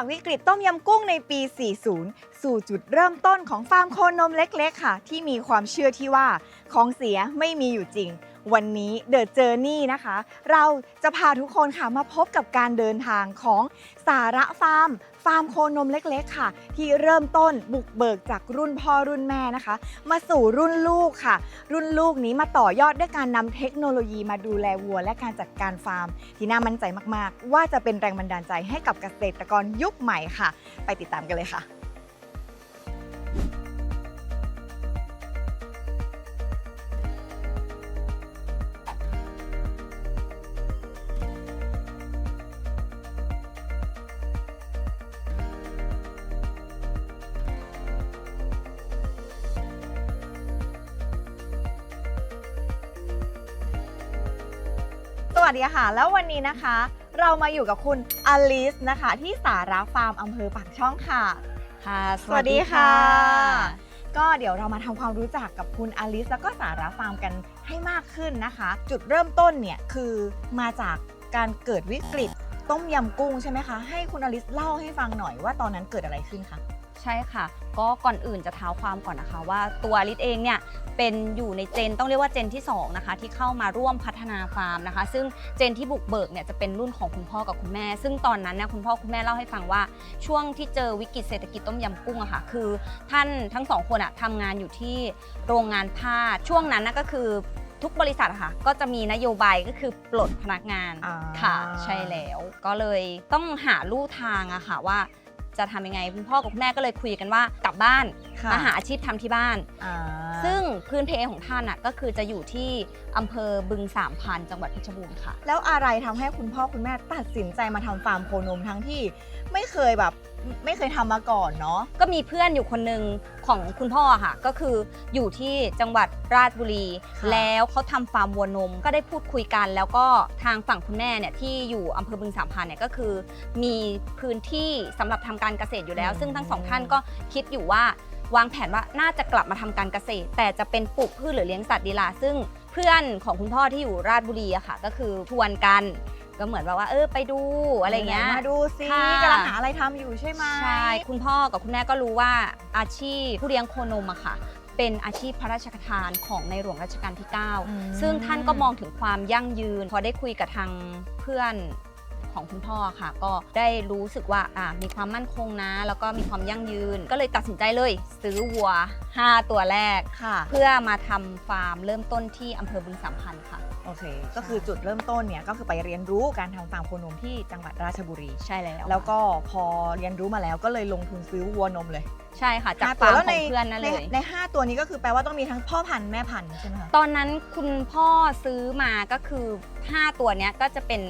จากวิกฤตต้มยำกุ้งในปี 40 สู่จุดเริ่มต้นของฟาร์มโคนมเล็กๆ ค่ะ ที่มีความเชื่อที่ว่าของเสียไม่มีอยู่จริง วันนี้เดอะเจอร์นี่นะคะ เราจะพาทุกคนค่ะมาพบกับการเดินทางของสาระฟาร์ม ฟาร์มโคนมเล็กๆค่ะ ที่เริ่มต้นบุกเบิกจากรุ่นพ่อรุ่นแม่นะคะ มาสู่รุ่นลูกค่ะ รุ่นลูกนี้มาต่อยอดด้วยการนำเทคโนโลยีมาดูแลวัว และการจัดการฟาร์ม ที่น่ามั่นใจมากๆ ว่าจะเป็นแรงบันดาลใจให้กับเกษตรกรยุคใหม่ค่ะ ไปติดตามกันเลยค่ะ วัสดีค่ะ แล้ววันนี้นะคะ เรามาอยู่กับคุณอลิสนะคะ ที่สาระฟาร์มอำเภอปากช่องค่ะ ค่ะ สวัสดีค่ะ ก็เดี๋ยวเรามาทำความรู้จักกับคุณอลิส แล้วก็สาระฟาร์มกันให้มากขึ้นนะคะ จุดเริ่มต้นเนี่ยคือมาจากการเกิดวิกฤตต้มยำกุ้งใช่ไหมคะ ให้คุณอลิสเล่าให้ฟังหน่อยว่าตอนนั้นเกิดอะไรขึ้นคะ ใช่ค่ะ ก็ก่อนอื่นจะเท้าความก่อนนะคะ ว่าตัวลิศเองเนี่ยเป็นอยู่ในเจนต้องเรียกว่าเจนที่2นะคะที่เข้ามาร่วมพัฒนาฟาร์มนะคะ ซึ่งเจนที่บุกเบิกเนี่ยจะเป็นรุ่นของคุณพ่อกับคุณแม่ ซึ่งตอนนั้นเนี่ยคุณพ่อคุณแม่เล่าให้ฟังว่าช่วงที่เจอวิกฤตเศรษฐกิจต้มยำกุ้งอะค่ะคือ ท่านทั้งสองคนอะทำงานอยู่ที่โรงงานผ้าช่วงนั้นนะก็คือทุกบริษัทอะค่ะก็จะมีนโยบายก็คือปลดพนักงานอ่าค่ะ ใช่แล้ว ก็เลยต้องหาลู่ทางอะค่ะว่า จะทำยังไงคุณพ่อกับคุณแม่ก็เลยคุยกันว่ากลับบ้านค่ะมาหาอาชีพทำที่บ้าน อ่าซึ่งพื้นเพของท่านอะก็คือจะอยู่ที่อำเภอบึงสามพันจังหวัดเพชรบูรณ์ค่ะ แล้วอะไรทำให้คุณพ่อคุณแม่ตัดสินใจมาทำฟาร์มโคนมทั้งที่ ไม่เคยแบบ ไม่เคยทำมาก่อนเนาะ ก็มีเพื่อนอยู่คนหนึ่งของคุณพ่ออะค่ะ ก็คืออยู่ที่จังหวัดราชบุรี ค่ะ แล้วเขาทำฟาร์มวัวนมก็ได้พูดคุยกัน แล้วก็ทางฝั่งคุณแม่เนี่ยที่อยู่อำเภอบึงสามพันเนี่ยก็คือ มีพื้นที่สำหรับทำการเกษตรอยู่แล้ว ซึ่งทั้งสองท่านก็คิดอยู่ว่าวางแผนว่าน่าจะกลับมาทำการเกษตร แต่จะเป็นปลูกพืชหรือเลี้ยงสัตว์ดีล่ะซึ่งเพื่อนของคุณพ่อที่อยู่ราชบุรีอะค่ะ ก็คือชวนกัน ก็เหมือนแบบว่าเออไปดูอะไรเงี้ย มาดูซิค่ะ กำลังหาอะไรทำอยู่ใช่ไหมใช่ คุณพ่อกับคุณแม่ก็รู้ว่าอาชีพผู้เลี้ยงโคนมอะค่ะ เป็นอาชีพพระราชทานของในหลวงรัชกาลที่ อืม 9 ซึ่งท่านก็มองถึงความยั่งยืน พอได้คุยกับทางเพื่อนของคุณพ่อค่ะ ก็ได้รู้สึกว่าอะมีความมั่นคงนะ แล้วก็มีความยั่งยืน ก็เลยตัดสินใจเลย ซื้อวัว 5 ตัวแรก ค่ะ เพื่อมาทำฟาร์มเริ่มต้นที่อำเภอบึงสามพันธ์ค่ะ โอเค ก็คือจุดเริ่มต้นเนี่ยก็คือไปเรียนรู้การทำฟาร์มโคนมที่จังหวัดราชบุรี ใช่แล้วแล้วก็พอเรียนรู้มาแล้วก็เลยลงทุนซื้อวัวนมเลย ใช่ค่ะจากห้ฟาร์มแล้วขในองเพื่อนนั่นเลยในในห้าตัวนี้ก็คือแปลว่าต้องมีทั้งพ่อพันธุ์แม่พันธุ์ใช่ไหมคะตอนนั้นคุณพ่อซื้อมาก็คือ 5 ตัวเนี้ยก็จะเป็น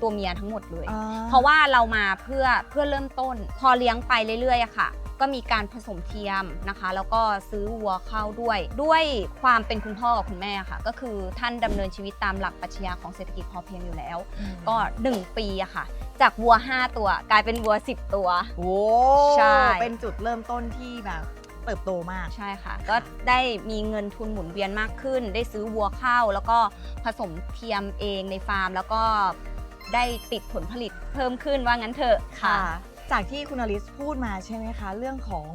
ตัวเมียทั้งหมดเลยอ่เพราะว่าเรามาเพื่อเพื่อเริ่มต้น พอเลี้ยงไปเรื่อยๆอะค่ะ ก็มีการผสมเทียมนะคะ แล้วก็ซื้อวัวเข้าด้วย ด้วยความเป็นคุณพ่อกับคุณแม่ค่ะ ก็คือท่านดำเนินชีวิตตามหลักปรัชญาของเศรษฐกิจพอเพียงอยู่แล้วอืมก็ 1 ปีอะค่ะ จากวัว 5 ตัวกลายเป็นวัว 10 ตัวโอ้ใช่เป็นจุดเริ่มต้นที่แบบเติบโตมากใช่ค่ะ ก็ได้มีเงินทุนหมุนเวียนมากขึ้น ได้ซื้อวัวเข้าแล้วก็ผสมเทียมเองในฟาร์ม แล้วก็ได้ติดผลผลิตเพิ่มขึ้นว่างั้นเถอะค่ะ จากที่คุณอลิสพูดมาใช่ไหมคะ เรื่องของ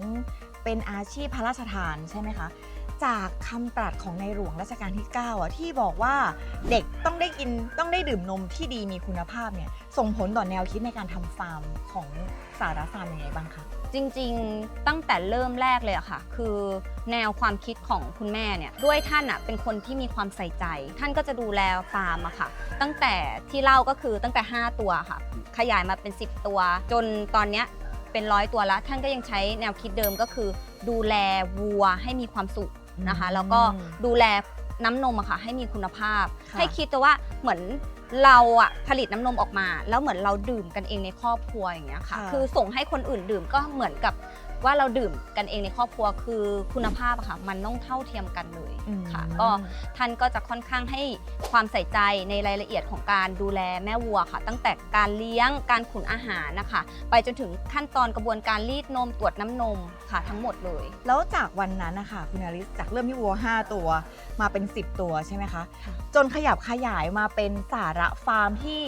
เป็นอาชีพพระราชทานใช่ไหมคะ จากคำตรัสของในหลวงรัชกาลที่9อะที่บอกว่าเด็กต้องได้กินต้องได้ดื่มนมที่ดีมีคุณภาพเนี่ยส่งผลต่อแนวคิดในการทำฟาร์มของสาระฟาร์มยังไงบ้างคะจริงๆ ตั้งแต่เริ่มแรกเลยอะค่ะ คือแนวความคิดของคุณแม่เนี่ยด้วยท่านอะเป็นคนที่มีความใส่ใจ ท่านก็จะดูแลฟาร์มอะค่ะ ตั้งแต่ที่เล่าก็คือตั้งแต่ 5 ตัวค่ะ ขยายมาเป็น 10 ตัว จนตอนเนี้ยเป็นร้อยตัวแล้ว ท่านก็ยังใช้แนวคิดเดิมก็คือ ดูแลวัวให้มีความสุข นะคะอืมแล้วก็ดูแลน้ำนมอะค่ะให้มีคุณภาพค่ะให้คิดแต่ว่าเหมือนเราอะผลิตน้ำนมออกมา แล้วเหมือนเราดื่มกันเองในครอบครัวอย่างเงี้ยค่ะค่ะคือส่งให้คนอื่นดื่มก็เหมือนกับ ว่าเราดื่มกันเองในครอบครัวคือคุณภาพอะค่ะมันต้องเท่าเทียมกันเลยค่ะ ก็ท่านก็จะค่อนข้างให้ความใส่ใจในรายละเอียดของการดูแลแม่วัวค่ะ ตั้งแต่การเลี้ยงการขุนอาหารนะคะ ไปจนถึงขั้นตอนกระบวนการรีดนมตรวจน้ำนมค่ะทั้งหมดเลย แล้วจากวันนั้นนะคะคุณอลิสจากเริ่มที่วัว 5 ตัวมาเป็น 10 ตัวใช่ไหมคะค่ะจนขยับขยายมาเป็นสาระฟาร์มที่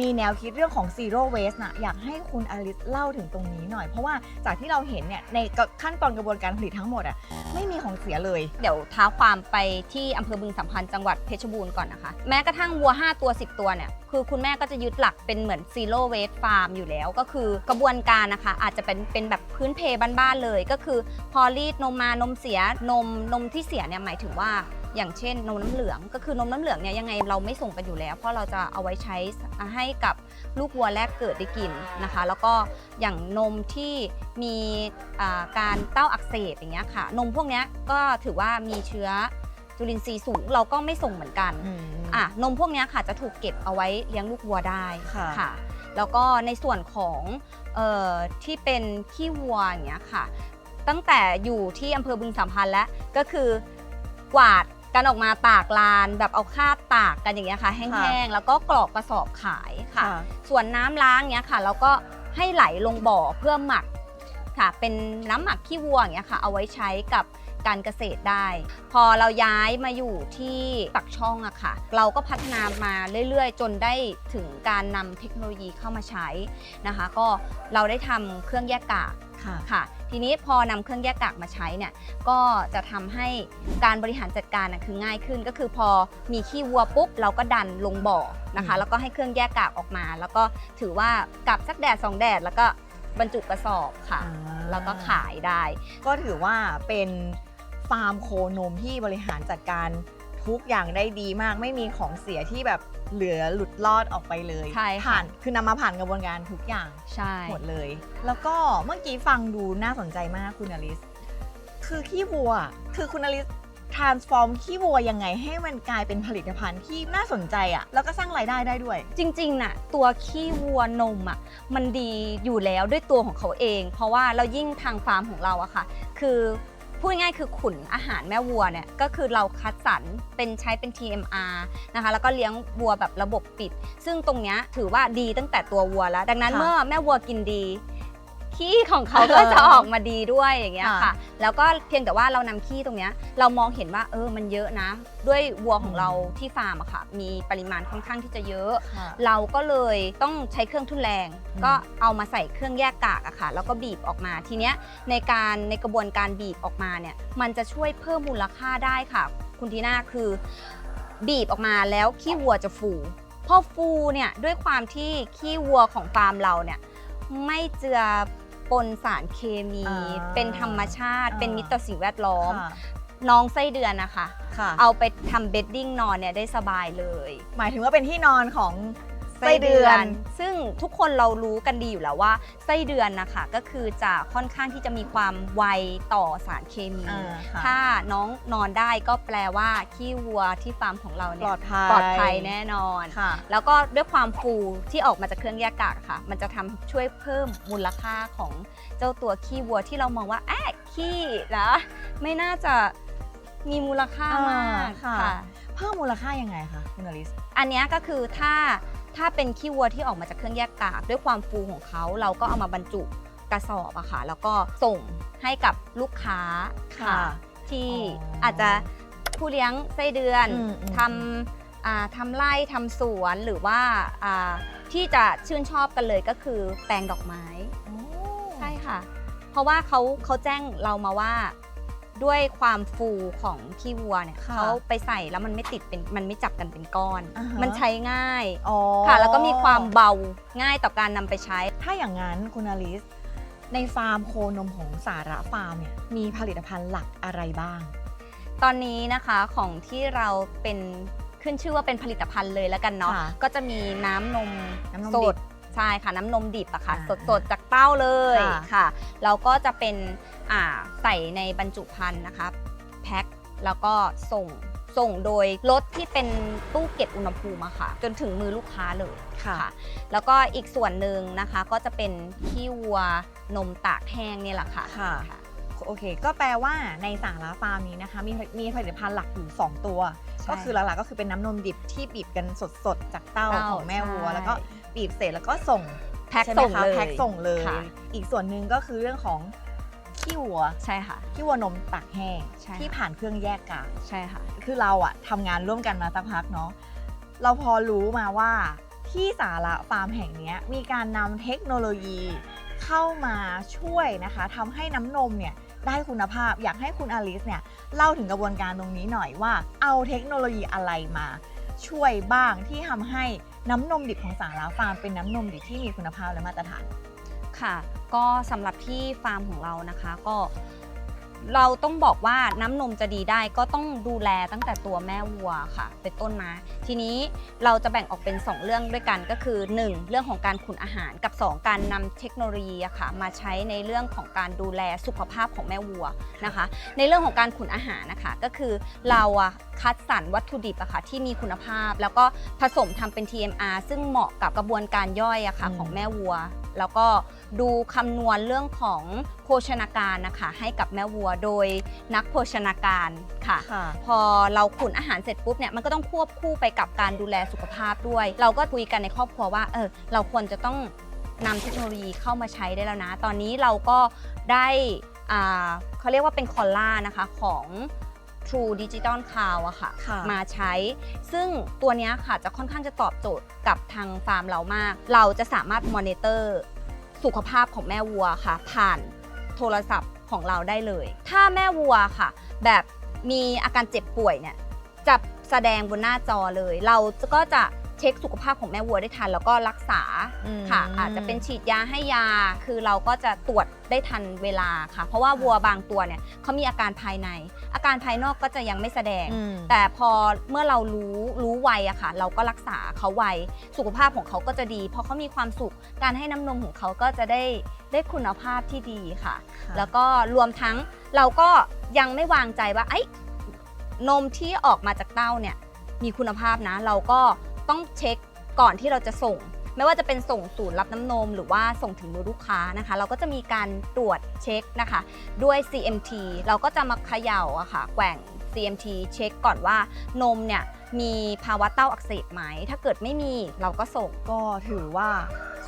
มีแนวคิดเรื่องของ zero waste นะอยากให้คุณอลิสเล่าถึงตรงนี้หน่อย เพราะว่าจากที่เราเห็นเนี่ยในขั้นตอนกระบวนการผลิตทั้งหมดอะไม่มีของเสียเลย เดี๋ยวท้าความไปที่อำเภอบึงสัมพันธ์จังหวัดเพชรบูรณ์ก่อนนะคะ แม้กระทั่งวัว 5 ตัว 10 ตัวเนี่ยคือคุณแม่ก็จะยึดหลักเป็นเหมือนซีโร่เวสฟาร์มอยู่แล้ว ก็คือกระบวนการนะคะอาจจะเป็นเป็นแบบพื้นเพบ้านๆเลย ก็คือพอรีดนมมานมเสียนมนมที่เสียเนี่ยหมายถึงว่า อย่างเช่นนมน้ำเหลืองก็คือนมน้ำเหลืองเนี่ยยังไงเราไม่ส่งกันอยู่แล้ว เพราะเราจะเอาไว้ใช้ให้กับลูกวัวแรกเกิดได้กินนะคะ แล้วก็อย่างนมที่มีอ่าการเต้าอักเสบอย่างเงี้ยค่ะ นมพวกเนี้ยก็ถือว่ามีเชื้อจุลินทรีย์สูงเราก็ไม่ส่งเหมือนกันอะนมพวกเนี้ยค่ะจะถูกเก็บเอาไว้เลี้ยงลูกวัวได้ค่ะ แล้วก็ในส่วนของเอ่อที่เป็นขี้วัวอย่างเงี้ยค่ะ ตั้งแต่อยู่ที่อำเภอบึงสัมพันธ์แล้วก็คือกวาด กันออกมาตากลานแบบเอาคาบตากกันอย่างเงี้ยค่ะ แห้งๆแล้วก็กรอกกระสอบขายค่ะ ส่วนน้ำล้างเนี้ยค่ะ เราก็ให้ไหลลงบ่อเพื่อหมักค่ะ เป็นน้ำหมักขี้วัวอย่างเงี้ยค่ะ เอาไว้ใช้กับการเกษตรได้ พอเราย้ายมาอยู่ที่ปักช่องอะค่ะ เราก็พัฒนามาเรื่อยๆ จนได้ถึงการนำเทคโนโลยีเข้ามาใช้นะคะ ก็เราได้ทำเครื่องแยกกาก ค่ะ ค่ะ ทีนี้พอนำเครื่องแยกกากมาใช้เนี่ยก็จะทำให้การบริหารจัดการนะคือง่ายขึ้น ก็คือพอมีขี้วัวปุ๊บเราก็ดันลงบ่อนะคะอืมแล้วก็ให้เครื่องแยกกากออกมา แล้วก็ถือว่ากลับสักแดดสองแดดแล้วก็บรรจุกระสอบค่ะอ่าแล้วก็ขายได้ ก็ถือว่าเป็นฟาร์มโคนมที่บริหารจัดการ ทุกอย่างได้ดีมาก ไม่มีของเสียที่แบบเหลือหลุดลอดออกไปเลยใช่ค่ะ ผ่านคือนำมาผ่านกระบวนการทุกอย่างใช่ หมดเลย แล้วก็เมื่อกี้ฟังดูน่าสนใจมากคุณอลิส คือขี้วัว คือคุณอลิส transform ขี้วัวยังไงให้มันกลายเป็นผลิตภัณฑ์ที่น่าสนใจอะแล้วก็สร้างรายได้ได้ด้วย จริงๆ น่ะ ตัวขี้วัวนมอะมันดีอยู่แล้วด้วยตัวของเขาเอง เพราะว่าเรายิ่งทางฟาร์มของเราอะค่ะ คือ พูดง่ายๆคือขุนอาหารแม่วัวเนี่ยก็คือเราคัดสรรเป็นใช้เป็น TMR นะคะแล้วก็เลี้ยงวัวแบบระบบปิด ซึ่งตรงเนี้ยถือว่าดีตั้งแต่ตัววัวแล้ว ดังนั้นค่ะ เมื่อแม่วัวกินดี ขี้ของเขาก็จะออกมาดีด้วยอย่างเงี้ยค่ะค่ะแล้วก็เพียงแต่ว่าเรานำขี้ตรงเนี้ยเรามองเห็นว่าเออมันเยอะนะ ด้วยวัวของเราที่ฟาร์มอะค่ะ มีปริมาณค่อนข้างที่จะเยอะค่ะเราก็เลยต้องใช้เครื่องทุนแรงอืมก็เอามาใส่เครื่องแยกกากอะค่ะ แล้วก็บีบออกมาทีเนี้ยในการในกระบวนการบีบออกมาเนี่ยมันจะช่วยเพิ่มมูลค่าได้ค่ะ คุณทีน่าคือ บีบออกมาแล้วขี้วัวจะฟูพอฟูเนี่ยด้วยความที่ขี้วัวของฟาร์มเราเนี่ยไม่เจือ ปนสารเคมี อ่าเป็นธรรมชาติ อ่า เป็นมิตรต่อสิ่งแวดล้อม ค่ะน้องไส้เดือนนะคะ ค่ะเอาไปทำเบดดิ้งนอนเนี่ยได้สบายเลย หมายถึงว่าเป็นที่นอนของ ไส้ไส้เดืเดืออนนซึ่งทุกคนเรารู้กันดีอยู่แล้วว่าไส้เดือนนะคะก็คือจะค่อนข้างที่จะมีความไวต่อสารเคมี อ่าค่ะ ถ้าน้องนอนได้ก็แปลว่าขี้วัวที่ฟาร์มของเราปเนี่ลยอดภัยปลอดภัยแน่นอน ค่ะ แล้วก็ด้วยความฟูที่ออกมาจากเครื่องแยกกากค่ะ มันจะทำช่วยเพิ่มมูลค่าของเจ้าตัวขี้วัวที่เรามองว่าแอะขี้นะไม่น่าจะมีมูลค่ามากอ่าค่ะค่ะเพิ่มมูลค่ายังไงคะคุณอลิส อันเนี้ยก็คือถ้า ถ้าเป็นขี้วัวที่ออกมาจากเครื่องแยกกาก ด้วยความฟูของเขาเราก็เอามาบรรจุกระสอบอะค่ะ แล้วก็ส่งให้กับลูกค้าค่ะ ที่อ๋อออาจจะผู้เลี้ยงไส้เดือนอืมอืม ทำอ่าทำไร่ทำสวนหรือว่าอ่าที่จะชื่นชอบกันเลยก็คือแปลงดอกไม้โอ้ใช่ค่ะ เพราะว่าเขาเขาแจ้งเรามาว่า ด้วยความฟูของขี้วัวเนี่ยค่ะเขาไปใส่แล้วมันไม่ติดเป็นมันไม่จับกันเป็นก้อน อ่าฮะ มันใช้ง่ายอ๋อค่ะ แล้วก็มีความเบาง่ายต่อการนำไปใช้ ถ้าอย่างนั้นคุณอลิส ในฟาร์มโคนมของสาระฟาร์มเนี่ยมีผลิตภัณฑ์หลักอะไรบ้าง ตอนนี้นะคะของที่เราเป็นขึ้นชื่อว่าเป็นผลิตภัณฑ์เลยแล้วกันเนาะค่ะก็จะมีน้ำนมน้ำนมสดิดบ ใช่ค่ะน้ำนมดิบอะค่ะ อ่าสดสดๆจากเต้าเลยค่ะ ค่ะแล้วก็จะเป็นอ่าใส่ในบรรจุภัณฑ์นะคะแพ็คแล้วก็ส่งส่งโดยรถที่เป็นตู้เก็บอุณหภูมิอะค่ะ จนถึงมือลูกค้าเลยค่ะค่ะแล้วก็อีกส่วนหนึ่งนะคะก็จะเป็นขี้วัวนมตากแห้งเนี่ยแหละค่ะ ค่ะ โอเค ก็แปลว่าในสาระฟาร์มนี้นะคะ มีมีผลิตภัณฑ์หลักอยู่ 2 ตัว ใช่ก็คือหลักๆก็คือเป็นน้ำนมดิบที่บีบกันสดๆ จากเต้าเต้าของแม่วัว ใช่ แล้วก็ บีบเสร็จแล้วก็ส่งแพ็คใช่ไหมส่งคะเลยแพ็คส่งเลย ค่ะ อีกส่วนหนึ่งก็คือเรื่องของขี้วัวใช่ค่ะ ขี้วัวนมตากแห้งใช่ที่ผ่านเครื่องแยกกาก ใช่ค่ะ คือเราอะทำงานร่วมกันมาสักพักเนาะเราพอรู้มาว่าที่สาระฟาร์มแห่งเนี้ยมีการนำเทคโนโลยีเข้ามาช่วยนะคะทำให้น้ำนมเนี่ยได้คุณภาพอยากให้คุณอลิสเนี่ยเล่าถึงกระบวนการตรงนี้หน่อยว่า เอาเทคโนโลยีอะไรมา ช่วยบ้างที่ทำให้ น้ำนมดิบของสาราฟาร์มเป็นน้ำนมดิบที่มีคุณภาพและมาตรฐาน ค่ะ ก็สำหรับที่ฟาร์มของเรานะคะ ก็ เราต้องบอกว่าน้ำนมจะดีได้ก็ต้องดูแลตั้งแต่ตัวแม่วัวค่ะ เป็นต้นมา ทีนี้เราจะแบ่งออกเป็น 2 เรื่องด้วยกันก็คือ 1 เรื่องของการขุนอาหารกับ 2 การนำเทคโนโลยีค่ะมาใช้ในเรื่องของการดูแลสุขภาพของแม่วัวนะคะ ในเรื่องของการขุนอาหารนะคะก็คือเราอะคัดสรรวัตถุดิบอะค่ะที่มีคุณภาพ แล้วก็ผสมทำเป็น TMR ซึ่งเหมาะกับกระบวนการย่อยอะค่ะของแม่วัว แล้วก็ ดูคำนวณเรื่องของโภชนาการนะคะให้กับแม่วัวโดยนักโภชนาการค่ะ ค่ะพอเราขุนอาหารเสร็จปุ๊บเนี่ยมันก็ต้องควบคู่ไปกับการดูแลสุขภาพด้วย เราก็คุยกันในครอบครัวว่าเออเราควรจะต้องนำเทคโนโลยีเข้ามาใช้ได้แล้วนะ ตอนนี้เราก็ได้อ่าเขาเรียกว่าเป็นคอลล่านะคะของ True Digital Cloud อะค่ะ ค่ะ มาใช้ ซึ่งตัวเนี้ยค่ะจะค่อนข้างจะตอบโจทย์กับทางฟาร์มเรามาก เราจะสามารถมอนิเตอร์ สุขภาพของแม่วัวค่ะ ผ่านโทรศัพท์ของเราได้เลย ถ้าแม่วัวค่ะ แบบมีอาการเจ็บป่วยเนี่ยจะแสดงบนหน้าจอเลย เราก็จะ เช็คสุขภาพของแม่วัวได้ทัน แล้วก็รักษาอืมค่ะ อาจจะเป็นฉีดยาให้ยา คือเราก็จะตรวจได้ทันเวลาค่ะ เพราะว่าวัวบางตัวเนี่ยเขามีอาการภายใน อาการภายนอกก็จะยังไม่แสดงอืมแต่พอเมื่อเรารู้รู้ไวอะค่ะ เราก็รักษาเขาไวสุขภาพของเขาก็จะดี เพราะเขามีความสุขการให้น้ำนมของเขาก็จะได้ได้คุณภาพที่ดีค่ะ แล้วก็รวมทั้งเราก็ยังไม่วางใจว่าไอ้นมที่ออกมาจากเต้าเนี่ยมีคุณภาพนะเราก็ ต้องเช็คก่อนที่เราจะส่ง ไม่ว่าจะเป็นส่งศูนย์รับน้ำนม หรือว่าส่งถึงมือลูกค้านะคะ เราก็จะมีการตรวจเช็คนะคะ ด้วย CMT เราก็จะมาเขย่าอะค่ะแกว่ง CMT เช็คก่อนว่านมเนี่ยมีภาวะเต้าอักเสบไหม ถ้าเกิดไม่มีเราก็ส่ง ก็ถือว่า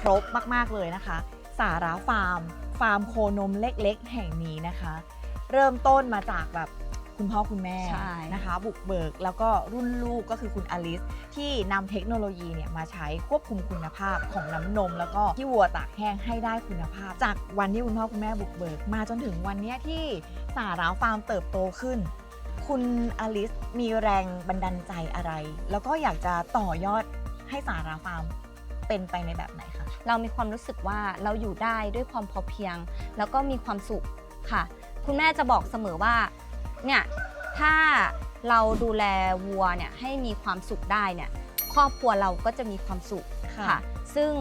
ครบมากๆเลยนะคะ สาระฟาร์ม ฟาร์มโคนมเล็กๆ แห่งนี้นะคะ เริ่มต้นมาจากแบบ คุณพ่อคุณแม่ใช่ นะคะ บุกเบิกแล้วก็รุ่นลูกก็คือคุณอลิส ที่นำเทคโนโลยีเนี่ยมาใช้ควบคุมคุณภาพของน้ำนม แล้วก็ที่วัวตากแห้งให้ได้คุณภาพ จากวันที่คุณพ่อคุณแม่บุกเบิก มาจนถึงวันเนี้ยที่สาระฟาร์มเติบโตขึ้น คุณอลิสมีแรงบันดาลใจอะไร แล้วก็อยากจะต่อยอดให้สาระฟาร์มเป็นไปในแบบไหนคะ เรามีความรู้สึกว่าเราอยู่ได้ด้วยความพอเพียง แล้วก็มีความสุขค่ะ คุณแม่จะบอกเสมอว่า เนี่ยถ้าเราดูแลวัวเนี่ยให้มีความสุขได้เนี่ยครอบครัวเราก็จะมีความสุขค่ะ ซึ่ง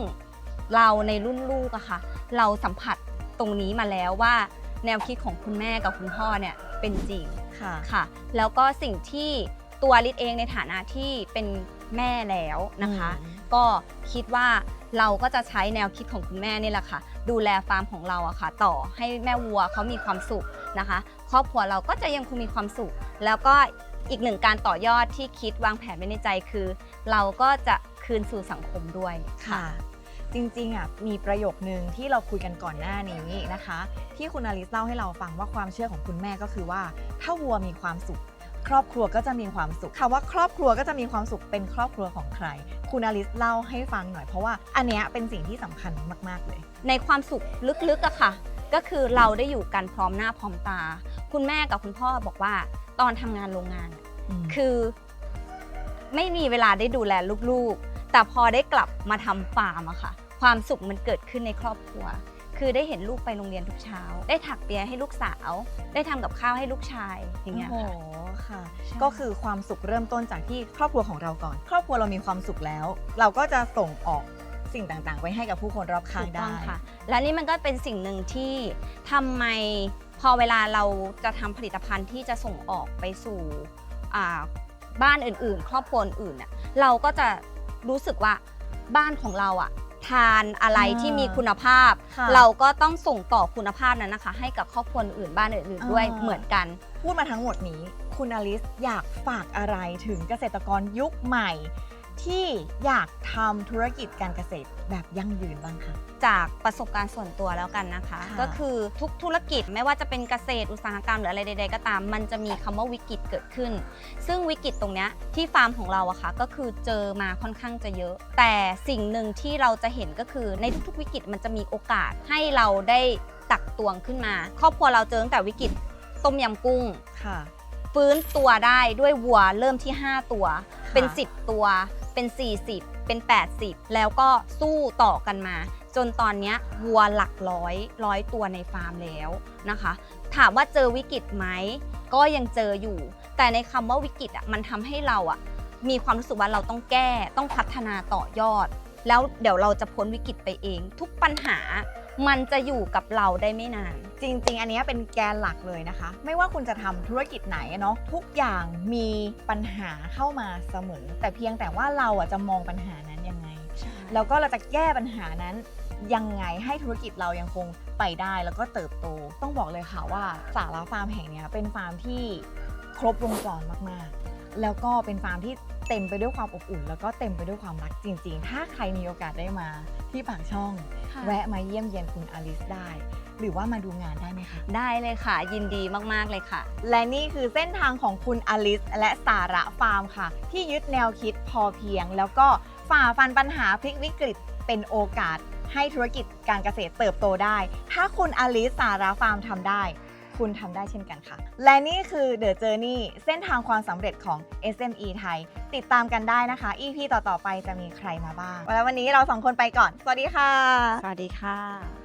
เราในรุ่นลูกอะค่ะ เราสัมผัสตรงนี้มาแล้วว่า แนวคิดของคุณแม่กับคุณพ่อเนี่ยเป็นจริงค่ะค่ะ แล้วก็สิ่งที่ตัวลิศเองในฐานะที่เป็นแม่แล้วนะคะอืมก็คิดว่าเราก็จะใช้แนวคิดของคุณแม่นี่แหละค่ะ ดูแลฟาร์มของเราอะค่ะ ต่อให้แม่วัวเขามีความสุขนะคะ ครอบครัวเราก็จะยังคงมีความสุข แล้วก็อีกหนึ่งการต่อยอดที่คิดวางแผนไว้ในใจคือ เราก็จะคืนสู่สังคมด้วยค่ะ จริงๆอะมีประโยคนึงที่เราคุยกันก่อนหน้านี้นะคะ ที่คุณอลิสเล่าให้เราฟังว่าความเชื่อของคุณแม่ก็คือว่า ถ้าวัวมีความสุข ครอบครัวก็จะมีความสุขคำว่าครอบครัวก็จะมีความสุขเป็นครอบครัวของใคร คุณอลิสเล่าให้ฟังหน่อยเพราะว่าอันเนี้ยเป็นสิ่งที่สำคัญมากๆเลย ในความสุขลึกๆอะค่ะ ก็คือเราได้อยู่กันพร้อมหน้าพร้อมตา คุณแม่กับคุณพ่อบอกว่าตอนทำงานโรงงาน คือไม่มีเวลาได้ดูแลลูกๆ แต่พอได้กลับมาทำฟาร์มอะค่ะ ความสุขมันเกิดขึ้นในครอบครัว คือได้เห็นลูกไปโรงเรียนทุกเช้า ได้ถักเปียให้ลูกสาว ได้ทำกับข้าวให้ลูกชายอย่างเงี้ยโอ้ค่ะ โหค่ะ ใช่ ก็คือความสุขเริ่มต้นจากที่ครอบครัวของเราก่อน ครอบครัวเรามีความสุขแล้ว เราก็จะส่งออก สิ่งต่างๆไปให้กับผู้คนรอบข้างถูกต้ได้ องค่ะ และนี่มันก็เป็นสิ่งหนึ่งที่ทำไมพอเวลาเราจะทำผลิตภัณฑ์ที่จะส่งออกไปสู่อ่าบ้านอื่นๆ ครอบครัวอื่นๆเนี่ยเราก็จะรู้สึกว่าบ้านของเราอะทานอะไรอ่าที่มีคุณภาพ ค่ะเราก็ต้องส่งต่อคุณภาพนั้นนะคะ ให้กับครอบครัวอื่นๆบ้านอื่นๆด้วยอ่า เหมือนกัน พูดมาทั้งหมดนี้ คุณอลิสอยากฝากอะไรถึงเกษตรกรยุคใหม่ ที่อยากทำธุรกิจการเกษตรแบบยั่งยืนบ้างคะ จากประสบการณ์ส่วนตัวแล้วกันนะคะ ค่ะ ก็คือทุกธุรกิจไม่ว่าจะเป็นเกษตรอุตสาหกรรมหรืออะไรใด ๆ ก็ตาม มันจะมีคำว่าวิกฤตเกิดขึ้น ซึ่งวิกฤตตรงเนี้ยที่ฟาร์มของเราอะค่ะก็คือเจอมาค่อนข้างจะเยอะ แต่สิ่งหนึ่งที่เราจะเห็นก็คือในทุกๆ วิกฤตมันจะมีโอกาสให้เราได้ตักตวงขึ้นมา ครอบครัวเราเจอตั้งแต่วิกฤตต้มยำกุ้ง ค่ะ ฟื้นตัวได้ด้วยวัวเริ่มที่ 5 ตัว เป็นค่ะ10 ตัว เป็น 40 เป็น 80 แล้วก็สู้ต่อกันมา จนตอนนี้วัวหลักร้อยร้อยตัวในฟาร์มแล้วนะคะ ถามว่าเจอวิกฤตไหมก็ยังเจออยู่ แต่ในคำว่าวิกฤตอะมันทำให้เราอะมีความรู้สึกว่าเราต้องแก้ต้องพัฒนาต่อยอด แล้วเดี๋ยวเราจะพ้นวิกฤตไปเอง ทุกปัญหา มันจะอยู่กับเราได้ไม่นาน จริง ๆ อันเนี้ยเป็นแกนหลักเลยนะคะ ไม่ว่าคุณจะทำธุรกิจไหนอะเนาะทุกอย่างมีปัญหาเข้ามาเสมอ แต่เพียงแต่ว่าเราอะจะมองปัญหานั้นยังไง แล้วก็เราจะแก้ปัญหานั้นยังไงให้ธุรกิจเรายังคงไปได้แล้วก็เติบโต ต้องบอกเลยค่ะว่าสาราฟาร์มแห่งเนี้ยเป็นฟาร์มที่ครบวงจรมากๆ แล้วก็เป็นฟาร์มที่เต็มไปด้วยความอบอุ่น แล้วก็เต็มไปด้วยความรักจริง ๆ ถ้าใครมีโอกาสได้มา ที่ปากช่องแวะมาเยี่ยมเยียนคุณอลิสได้ หรือว่ามาดูงานได้ไหมคะ ได้เลยค่ะ ยินดีมากๆเลยค่ะ และนี่คือเส้นทางของคุณอลิสและสาระฟาร์มค่ะ ที่ยึดแนวคิดพอเพียง แล้วก็ฝ่าฟันปัญหาพลิกวิกฤตเป็นโอกาส ให้ธุรกิจการเกษตรเติบโตได้ ถ้าคุณอลิสสาระฟาร์มทำได้ คุณทำได้เช่นกันค่ะ และนี่คือ The Journey เส้นทางความสำเร็จของ SME ไทย ติดตามกันได้นะคะ EP ต่อๆไปจะมีใครมาบ้าง แล้ววันนี้เราสองคนไปก่อน สวัสดีค่ะ สวัสดีค่ะ